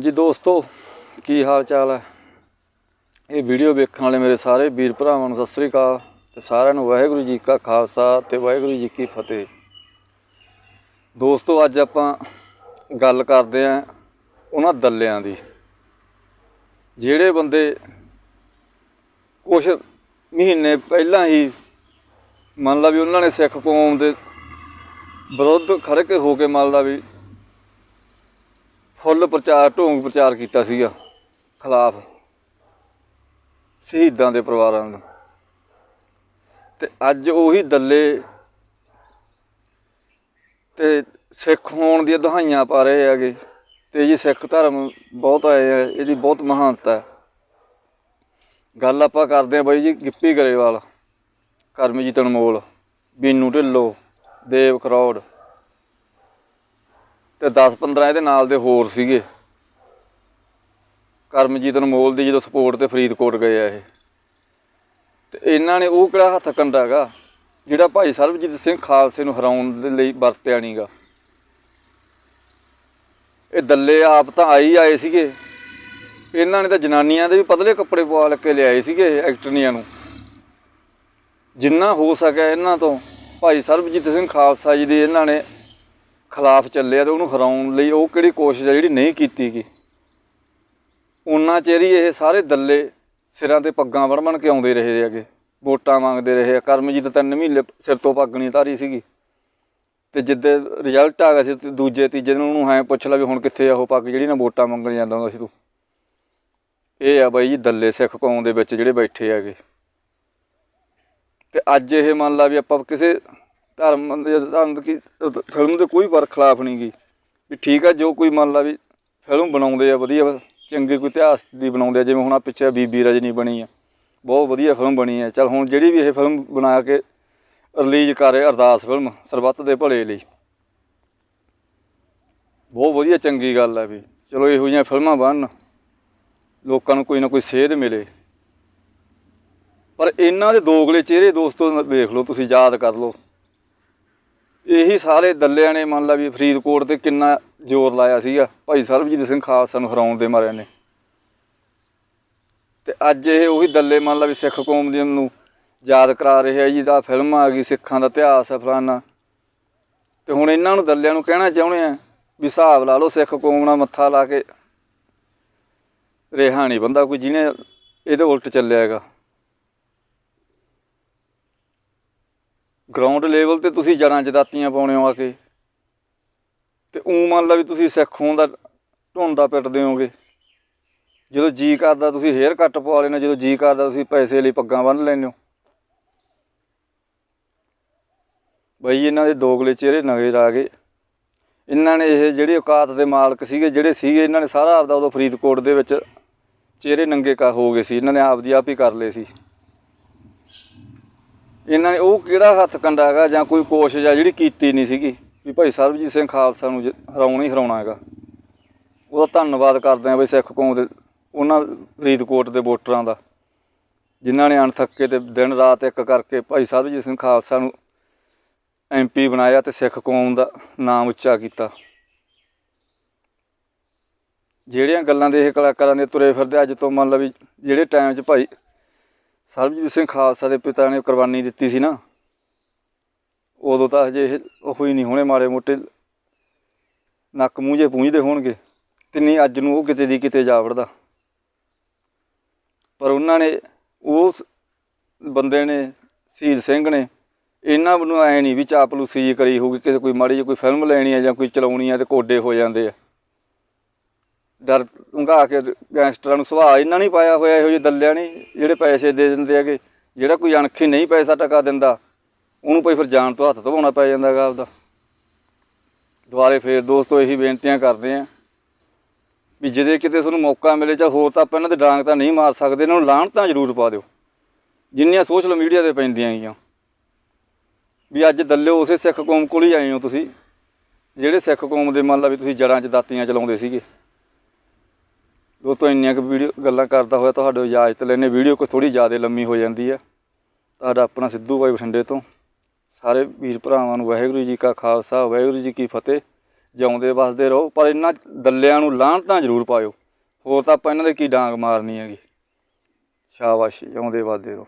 ਹਾਂਜੀ ਦੋਸਤੋ, ਕੀ ਹਾਲ ਚਾਲ ਹੈ? ਇਹ ਵੀਡੀਓ ਵੇਖਣ ਵਾਲੇ ਮੇਰੇ ਸਾਰੇ ਵੀਰ ਭਰਾਵਾਂ ਨੂੰ ਸਤਿ ਸ੍ਰੀ ਅਕਾਲ ਤੇ ਸਾਰਿਆਂ ਨੂੰ ਵਾਹਿਗੁਰੂ ਜੀ ਕਾ ਖਾਲਸਾ ਤੇ ਵਾਹਿਗੁਰੂ ਜੀ ਕੀ ਫਤਿਹ। ਦੋਸਤੋ, ਅੱਜ ਆਪਾਂ ਗੱਲ ਕਰਦੇ ਆਂ ਉਹਨਾਂ ਦੱਲਿਆਂ ਦੀ। ਜਿਹੜੇ ਬੰਦੇ ਕੁਝ ਮਹੀਨੇ ਪਹਿਲਾਂ ਹੀ ਮੰਨ ਲਾ ਵੀ ਉਹਨਾਂ ਨੇ ਸਿੱਖ ਕੌਮ ਦੇ ਵਿਰੁੱਧ ਖੜ੍ਹ ਕੇ ਹੋ ਕੇ ਮੰਨ ਲਾ ਵੀ ਫੁੱਲ ਪ੍ਰਚਾਰ, ਢੋਂਗ ਪ੍ਰਚਾਰ ਕੀਤਾ ਸੀਗਾ, ਖਿਲਾਫ, ਸ਼ਹੀਦਾਂ ਦੇ ਪਰਿਵਾਰਾਂ ਨੂੰ। ਤੇ ਅੱਜ ਉਹੀ ਦੱਲੇ ਤੇ ਸਿੱਖ ਹੋਣ ਦੀਆਂ ਦੁਹਾਈਆਂ ਪਾ ਰਹੇ ਹੈਗੇ। ਤੇ ਜੀ ਸਿੱਖ ਧਰਮ ਬਹੁਤ ਆਏ ਆ ਇਹਦੀ ਬਹੁਤ ਮਹਾਨਤਾ ਹੈ। ਗੱਲ ਆਪਾਂ ਕਰਦੇ ਆ ਬਾਈ ਜੀ ਗਿੱਪੀ ਗਰੇਵਾਲ, ਕਰਮਜੀਤ ਅਨਮੋਲ, ਬੀਨੂ ਢਿੱਲੋਂ, ਦੇਵ ਕਰੌੜ ਤੇ 10-15 ਇਹਦੇ ਨਾਲ ਦੇ ਹੋਰ ਸੀਗੇ। ਕਰਮਜੀਤ ਅਨਮੋਲ ਦੀ ਜਦੋਂ ਸਪੋਰਟ ਤੇ ਫਰੀਦਕੋਟ ਗਏ ਆ ਇਹ। ਤੇ ਇਹਨਾਂ ਨੇ ਉਹ ਕਿਹੜਾ ਹੱਥ ਕੰਡਾ ਗਾ, ਜਿਹੜਾ ਭਾਈ ਸਰਬਜੀਤ ਸਿੰਘ ਖਾਲਸੇ ਨੂੰ ਹਰਾਉਣ ਦੇ ਲਈ ਵਰਤਿਆ ਨਹੀਂਗਾ ਇਹ ਦੱਲੇ ਆਪ ਤਾਂ ਆਈ ਆਏ ਸੀਗੇ। ਇਹਨਾਂ ਨੇ ਤਾਂ ਜਨਾਨੀਆਂ ਦੇ ਵੀ ਪਤਲੇ ਕੱਪੜੇ ਪਵਾ ਕੇ ਲਿਆਏ ਸੀਗੇ ਐਕਟਰਨੀਆਂ ਨੂੰ। ਜਿੰਨਾ ਹੋ ਸਕਿਆ ਇਹਨਾਂ ਤੋਂ, ਭਾਈ ਸਰਬਜੀਤ ਸਿੰਘ ਖਾਲਸਾ ਜੀ ਦੇ ਇਹਨਾਂ ਨੇ ਖਿਲਾਫ ਚੱਲਿਆ ਤੇ ਉਹਨੂੰ ਹਰਾਉਣ ਲਈ ਉਹ ਕਿਹੜੀ ਕੋਸ਼ਿਸ਼ ਹੈ ਜਿਹੜੀ ਨਹੀਂ ਕੀਤੀ ਗਈ। ਉਹਨਾਂ ਚਿਰ ਹੀ ਇਹ ਸਾਰੇ ਦੱਲੇ ਸਿਰਾਂ ਤੇ ਪੱਗਾਂ ਵੜ ਬਣ ਕੇ ਆਉਂਦੇ ਰਹੇ ਹੈਗੇ ਵੋਟਾਂ ਮੰਗਦੇ ਰਹੇ ਆ। ਕਰਮਜੀਤ ਤਿੰਨ ਮਹੀਨੇ ਸਿਰ ਤੋਂ ਪੱਗ ਨਹੀਂ ਧਾਰੀ ਸੀਗੀ। ਤੇ ਜਿੱਦੇ ਰਿਜ਼ਲਟ ਆ ਗਿਆ ਸੀ ਤੇ ਦੂਜੇ ਤੀਜੇ ਦਿਨ ਉਹਨੂੰ ਐਂ ਪੁੱਛ ਲਿਆ ਵੀ ਹੁਣ ਕਿੱਥੇ ਆ ਉਹ ਪੱਗ ਜਿਹੜੀ ਨਾ ਵੋਟਾਂ ਮੰਗਣ ਜਾਂਦਾ ਹੁੰਦਾ ਸੀ ਤੂੰ। ਇਹ ਆ ਬਾਈ ਜੀ ਦੱਲੇ ਸਿੱਖ ਕੌਮ ਦੇ ਵਿੱਚ ਜਿਹੜੇ ਬੈਠੇ ਹੈਗੇ। ਤੇ ਅੱਜ ਇਹ ਮੰਨ ਲਾ ਵੀ ਆਪਾਂ ਕਿਸੇ ਧਰਮ ਦੇ ਧਰਮ ਕੀ ਫਿਲਮ ਦੇ ਕੋਈ ਵਰਖਲਾਫ ਨਹੀਂ ਗਈ ਵੀ ਠੀਕ ਆ, ਜੋ ਕੋਈ ਮੰਨ ਲਾ ਵੀ ਫਿਲਮ ਬਣਾਉਂਦੇ ਆ, ਵਧੀਆ ਚੰਗੇ ਕੋਈ ਇਤਿਹਾਸ ਦੀ ਬਣਾਉਂਦੇ ਆ, ਜਿਵੇਂ ਹੁਣ ਆ ਪਿੱਛੇ ਬੀਬੀ ਰਜਨੀ ਬਣੀ ਆ, ਬਹੁਤ ਵਧੀਆ ਫਿਲਮ ਬਣੀ ਆ, ਚਲ ਹੁਣ ਜਿਹੜੀ ਵੀ ਇਹ ਫਿਲਮ ਬਣਾ ਕੇ ਰਿਲੀਜ਼ ਕਰ ਰਹੇ ਅਰਦਾਸ ਫਿਲਮ, ਸਰਬੱਤ ਦੇ ਭਲੇ ਲਈ। ਬਹੁਤ ਵਧੀਆ ਚੰਗੀ ਗੱਲ ਆ ਵੀ, ਚਲੋ ਇਹੋ ਜਿਹੀਆਂ ਫਿਲਮਾਂ ਬਣਨ, ਲੋਕਾਂ ਨੂੰ ਕੋਈ ਨਾ ਕੋਈ ਸੇਧ ਮਿਲੇ। ਪਰ ਇਹਨਾਂ ਦੇ ਦੋਗਲੇ ਚਿਹਰੇ ਦੋਸਤੋ, ਵੇਖ ਲਓ, ਤੁਸੀਂ ਯਾਦ ਕਰ ਲਓ। ਇਹੀ ਸਾਰੇ ਦੱਲਿਆਂ ਨੇ ਮੰਨ ਲਾ ਵੀ ਫਰੀਦਕੋਟ ਤੇ ਕਿੰਨਾ ਜ਼ੋਰ ਲਾਇਆ ਸੀਗਾ। ਭਾਈ ਸਰਬਜੀਤ ਸਿੰਘ ਖਾਲਸਾ ਨੂੰ ਹਰਾਉਣ ਦੇ ਮਾਰਿਆਂ ਨੇ। ਤੇ ਅੱਜ ਇਹ ਉਹੀ ਦੱਲੇ ਮੰਨ ਲਾ ਵੀ ਸਿੱਖ ਕੌਮ ਦੀ ਨੂੰ ਯਾਦ ਕਰਾ ਰਹੇ ਆ ਜੀ ਦਾ ਫਿਲਮ ਆ ਗਈ, ਸਿੱਖਾਂ ਦਾ ਇਤਿਹਾਸ ਹੈ ਫਲਾਨਾ। ਤੇ ਹੁਣ ਇਹਨਾਂ ਨੂੰ ਦੱਲਿਆਂ ਨੂੰ ਕਹਿਣਾ ਚਾਹੁੰਦੇ ਆ ਵੀ ਹਿਸਾਬ ਲਾ ਲਓ ਸਿੱਖ ਕੌਮ ਨਾਲ ਮੱਥਾ ਲਾ ਕੇ, ਰਿਹਾ ਨਹੀਂ ਬੰਦਾ ਕੋਈ ਜਿਹਨੇ ਇਹਦੇ ਉਲਟ ਚੱਲਿਆ ਹੈਗਾ। ਗਰਾਊਂਡ ਲੈਵਲ ਤੇ ਤੁਸੀਂ ਜੜਾਂ ਜਦਾਤੀਆਂ ਪਾਉਣੇ ਹੋ ਆ ਕੇ। ਤੇ ਉਹ ਮੰਨ ਲਾ ਵੀ ਤੁਸੀਂ ਸਿੱਖ ਹੋਣ ਦਾ ਢੁੰਦਾ ਪਿੱਟਦੇ ਹੋਗੇ ਜਦੋਂ ਜੀ ਕਰਦਾ ਤੁਸੀਂ ਹੇਅਰ ਕੱਟ ਪਵਾ ਲੈਣਾ ਜਦੋਂ ਜੀ ਕਰਦਾ ਤੁਸੀਂ ਪੈਸੇ ਲਈ ਪੱਗਾਂ ਬੰਨ੍ਹ ਲੈਂਦੇ ਹੋ। ਬਈ ਇਹਨਾਂ ਦੇ ਦੋਗਲੇ ਚਿਹਰੇ ਨਵੇਂ ਆ ਗਏ। ਇਹਨਾਂ ਨੇ ਇਹ ਜਿਹੜੇ ਔਕਾਤ ਦੇ ਮਾਲਕ ਸੀਗੇ, ਜਿਹੜੇ ਸੀਗੇ, ਇਹਨਾਂ ਨੇ ਸਾਰਾ ਆਪਦਾ ਉਦੋਂ ਫਰੀਦਕੋਟ ਦੇ ਵਿੱਚ ਚਿਹਰੇ ਨੰਗੇ ਕਾ ਹੋ ਗਏ ਸੀ। ਇਹਨਾਂ ਨੇ ਆਪਦੀ ਆਪ ਹੀ ਕਰ ਲਏ ਸੀ। ਇਹਨਾਂ ਨੇ ਉਹ ਕਿਹੜਾ ਹੱਥ ਕੰਡਾ ਹੈਗਾ ਜਾਂ ਕੋਈ ਕੋਸ਼ਿਸ਼ ਆ ਜਿਹੜੀ ਕੀਤੀ ਨਹੀਂ ਸੀਗੀ ਵੀ ਭਾਈ ਸਰਬਜੀਤ ਸਿੰਘ ਖਾਲਸਾ ਨੂੰ ਜ- ਹਰਾਉਣਾ ਹੀ ਹਰਾਉਣਾ ਹੈਗਾ। ਉਹਦਾ ਧੰਨਵਾਦ ਕਰਦੇ ਹਾਂ ਬਈ ਸਿੱਖ ਕੌਮ ਦੇ, ਉਹਨਾਂ ਫਰੀਦਕੋਟ ਦੇ ਵੋਟਰਾਂ ਦਾ, ਜਿਨ੍ਹਾਂ ਨੇ ਅਣਥੱਕੇ ਤੇ ਦਿਨ ਰਾਤ ਇੱਕ ਕਰਕੇ ਭਾਈ ਸਰਬਜੀਤ ਸਿੰਘ ਖਾਲਸਾ ਨੂੰ ਐਮਪੀ ਬਣਾਇਆ ਤੇ ਸਿੱਖ ਕੌਮ ਦਾ ਨਾਮ ਉੱਚਾ ਕੀਤਾ। ਜਿਹੜੀਆਂ ਗੱਲਾਂ ਦੇ ਇਹ ਕਲਾਕਾਰਾਂ ਦੇ ਤੁਰੇ ਫਿਰਦੇ ਅੱਜ ਤੋਂ ਮੰਨ ਲਓ ਵੀ ਜਿਹੜੇ ਟਾਈਮ 'ਚ ਭਾਈ ਸਰਬਜੀਤ ਸਿੰਘ ਖਾਲਸਾ ਦੇ ਪਿਤਾ ਨੇ ਕੁਰਬਾਨੀ ਦਿੱਤੀ ਸੀ ਨਾ। ਉਦੋਂ ਤਾਂ ਹਜੇ ਇਹ ਉਹ ਹੀ ਨਹੀਂ ਹੋਣੇ ਮਾੜੇ ਮੋਟੇ। ਨੱਕ ਮੂੰਹ ਜੇ ਪੂੰਝਦੇ ਹੋਣਗੇ ਤੇ ਨਹੀਂ ਅੱਜ ਨੂੰ ਉਹ ਕਿਤੇ ਦੀ ਕਿਤੇ ਜਾ ਵੜਦਾ। ਪਰ ਉਹਨਾਂ ਨੇ ਉਸ ਬੰਦੇ ਨੇ, ਸ਼ਹੀਦ ਸਿੰਘ ਨੇ ਇਹਨਾਂ ਨੂੰ ਐ ਨਹੀਂ ਵੀ ਚਾਪਲੂਸੀ ਜੀ ਕਰੀ ਹੋਊਗੀ ਕਿਸੇ ਕੋਈ ਮਾੜੀ ਜਿਹੀ ਕੋਈ ਫਿਲਮ ਲੈਣੀ ਹੈ ਜਾਂ ਕੋਈ ਚਲਾਉਣੀ ਹੈ ਤੇ ਕੋਡੇ ਹੋ ਜਾਂਦੇ ਆ। ਡਰ ਧੰਗਾ ਕੇ ਗੈਂਗਸਟਰਾਂ ਨੂੰ ਸੁਭਾਅ ਇਹਨਾਂ ਨਹੀਂ ਪਾਇਆ ਹੋਇਆ, ਇਹੋ ਜਿਹੇ ਦੱਲਿਆਂ ਨੇ ਜਿਹੜੇ ਪੈਸੇ ਦੇ ਦਿੰਦੇ ਹੈਗੇ, ਜਿਹੜਾ ਕੋਈ ਅਣਖੀ ਨਹੀਂ ਪੈਸਾ ਟਕਾ ਦਿੰਦਾ, ਉਹਨੂੰ ਭਾਈ ਫਿਰ ਜਾਨ ਤੋਂ ਹੱਥ ਧਵਾਉਣਾ ਪੈ ਜਾਂਦਾ ਹੈਗਾ ਆਪਦਾ। ਦੁਬਾਰੇ ਫੇਰ ਦੋਸਤੋ ਇਹੀ ਬੇਨਤੀਆਂ ਕਰਦੇ ਆਂ ਵੀ ਜਿਹਦੇ ਕਿਤੇ ਤੁਹਾਨੂੰ ਮੌਕਾ ਮਿਲੇ ਜਾਂ ਹੋਰ ਤਾਂ ਆਪਾਂ ਇਹਨਾਂ ਦੇ ਡਾਂਗ ਤਾਂ ਨਹੀਂ ਮਾਰ ਸਕਦੇ, ਇਹਨਾਂ ਨੂੰ ਲਾਹਣ ਤਾਂ ਜ਼ਰੂਰ ਪਾ ਦਿਓ। ਜਿੰਨੀਆਂ ਸੋਸ਼ਲ ਮੀਡੀਆ ਤੇ ਪੈਂਦੀਆਂ ਗਈਆਂ ਵੀ ਅੱਜ ਦੱਲਿਓ, ਉਸੇ ਸਿੱਖ ਕੌਮ ਕੋਲ ਹੀ ਆਏ ਹੋ ਤੁਸੀਂ, ਜਿਹੜੇ ਸਿੱਖ ਕੌਮ ਦੇ ਮੰਨ ਲਾ ਵੀ ਤੁਸੀਂ ਜੜਾਂ 'ਚ ਦਾਤੀਆਂ ਚਲਾਉਂਦੇ ਸੀਗੇ। ਦੋਸਤੋ, ਇੰਨੀਆਂ ਕੁ ਵੀਡੀਓ ਗੱਲਾਂ ਕਰਦਾ ਹੋਇਆ ਤੁਹਾਡੇ ਇਜਾਜ਼ਤ ਲੈਣੇ ਵੀਡੀਓ ਕੋਈ ਥੋੜੀ ਜ਼ਿਆਦਾ ਲੰਮੀ ਹੋ ਜਾਂਦੀ ਹੈ ਤੁਹਾਡਾ ਆਪਣਾ ਸਿੱਧੂ ਭਾਈ ਬਠਿੰਡੇ ਤੋਂ। ਸਾਰੇ ਵੀਰ ਭਰਾਵਾਂ ਨੂੰ ਵਾਹਿਗੁਰੂ ਜੀ ਕਾ ਖਾਲਸਾ, ਵਾਹਿਗੁਰੂ ਜੀ ਕੀ ਫਤਿਹ। ਜਿਉਂਦੇ ਵਸਦੇ ਰਹੋ, ਪਰ ਇਹਨਾਂ ਦੱਲਿਆਂ ਨੂੰ ਲਾਹਣਤਾਂ ਜ਼ਰੂਰ ਪਾਇਓ। ਹੋਰ ਤਾਂ ਆਪਾਂ ਇਹਨਾਂ ਦੇ ਕੀ ਡਾਂਗ ਮਾਰਨੀ ਹੈਗੀ। ਸ਼ਾਬਾਸ਼, ਜਿਉਂਦੇ ਵਸਦੇ ਰਹੋ।